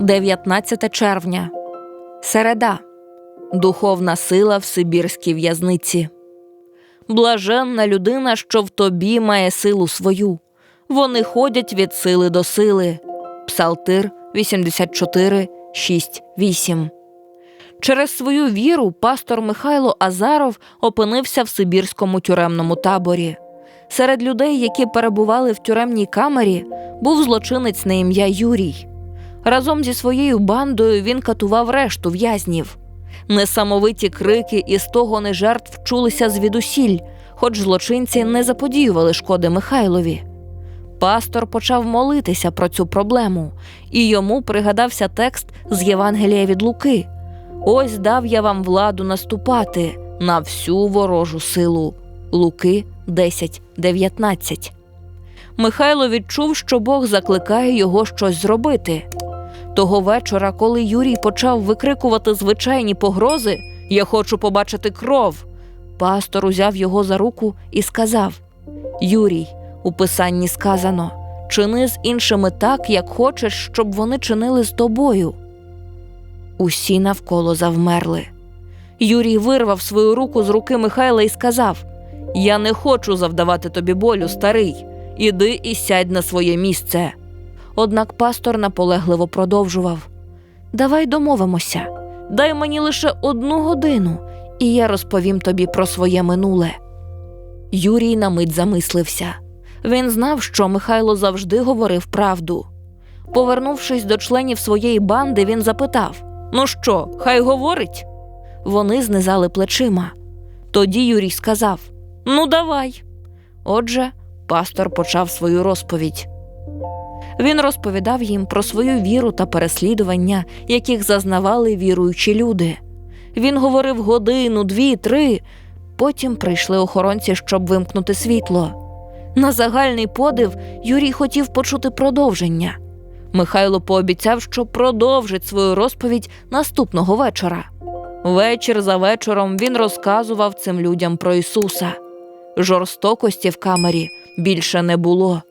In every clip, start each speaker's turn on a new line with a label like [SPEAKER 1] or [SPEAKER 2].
[SPEAKER 1] 19 червня. Середа. Духовна сила в Сибірській в'язниці. Блаженна людина, що в тобі має силу свою. Вони ходять від сили до сили. Псалтир 84, 6, 8. Через свою віру пастор Михайло Азаров опинився в Сибірському тюремному таборі. Серед людей, які перебували в тюремній камері, був злочинець на ім'я Юрій. Разом зі своєю бандою він катував решту в'язнів. Несамовиті крики із того не жертв чулися звідусіль, хоч злочинці не заподіювали шкоди Михайлові. Пастор почав молитися про цю проблему, і йому пригадався текст з Євангелія від Луки: Ось дав я вам владу наступати на всю ворожу силу. Луки 10, 19. Михайло відчув, що Бог закликає його щось зробити. Того вечора, коли Юрій почав викрикувати звичайні погрози Я хочу побачити кров. Пастор узяв його за руку і сказав: Юрій, у писанні сказано: чини з іншими так, як хочеш, щоб вони чинили з тобою. Усі навколо завмерли. Юрій вирвав свою руку з руки Михайла і сказав: Я не хочу завдавати тобі болю, старий. Іди і сядь на своє місце. Однак пастор наполегливо продовжував: Давай домовимося, дай мені лише одну годину, і я розповім тобі про своє минуле. Юрій на мить замислився. Він знав, що Михайло завжди говорив правду. Повернувшись до членів своєї банди, він запитав: Ну що, хай говорить? Вони знизали плечима. Тоді Юрій сказав: Ну, давай. Отже, пастор почав свою розповідь. Він розповідав їм про свою віру та переслідування, яких зазнавали віруючі люди. Він говорив годину, дві, три. Потім прийшли охоронці, щоб вимкнути світло. На загальний подив Юрій хотів почути продовження. Михайло пообіцяв, що продовжить свою розповідь наступного вечора. Вечір за вечором він розказував цим людям про Ісуса. Жорстокості в камері більше не було.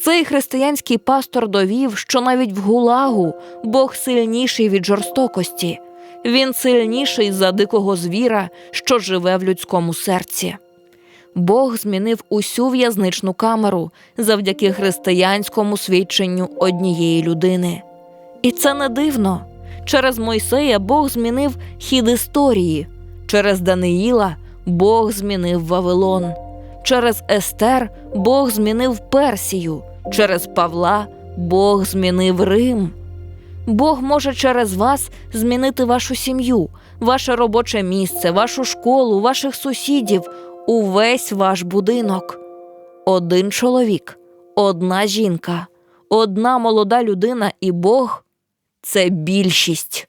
[SPEAKER 1] Цей християнський пастор довів, що навіть в гулагу Бог сильніший від жорстокості, він сильніший за дикого звіра, що живе в людському серці. Бог змінив усю в'язничну камеру завдяки християнському свідченню однієї людини. І це не дивно. Через Мойсея Бог змінив хід історії, через Даниїла Бог змінив Вавилон, через Естер Бог змінив Персію, через Павла Бог змінив Рим. Бог може через вас змінити вашу сім'ю, ваше робоче місце, вашу школу, ваших сусідів, увесь ваш будинок. Один чоловік, одна жінка, одна молода людина і Бог це більшість.